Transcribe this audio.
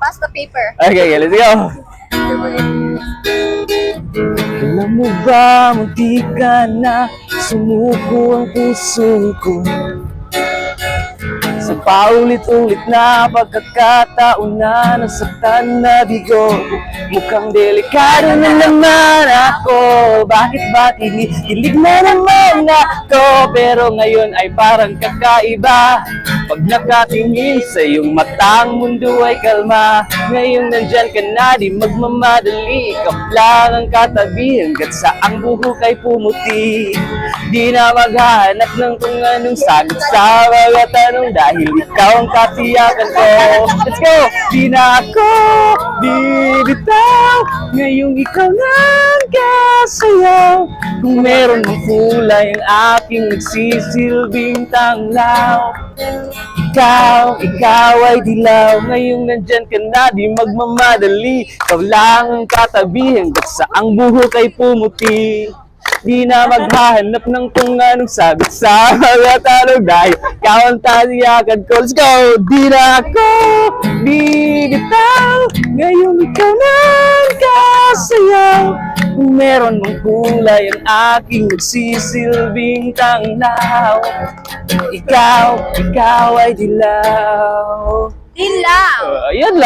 Pass the paper. Okay, okay, let's go. Alam mo ba, munti ka na sumuko ang puso ko Sa paulit-ulit na pagkakataon na nasaktan na bigo Mukhang delikado na naman ako Bakit ba tinihilig na naman ako Pero ngayon ay parang kakaiba Pag nakatingin sa iyong mata ang mundo ay kalma. Ngayon nandyan ka na di magmamadali. Ikaw lang ang katabi hanggat sa ang buhok ay pumuti. Di na maghahanap ng kung anong sagot sa mga tanong Dahil ikaw ang katiyakan ko. Let's go! Di na ako bibitaw Ngayong ikaw na ang kasayaw. Kung meron ng kulay ang aking nagsisilbing tanglaw ikaw, ikaw ay dilaw. Ngayong nandyan ka na, di magmamadali. Ikaw lang ang katabi Hanggat sa ang buhok ay pumuti. Di na maghahanap ng kung anong sagot sa mga tanong Dahil ikaw ang tatiyakan ko. Let's go! Di na ako bibitaw. Ngayong ikaw na ang kasayaw Kung meron mong kulay ang aking nagsisilbing tanglaw ikaw, ikaw ay dilaw. Dilaw. Uh, ayun lang.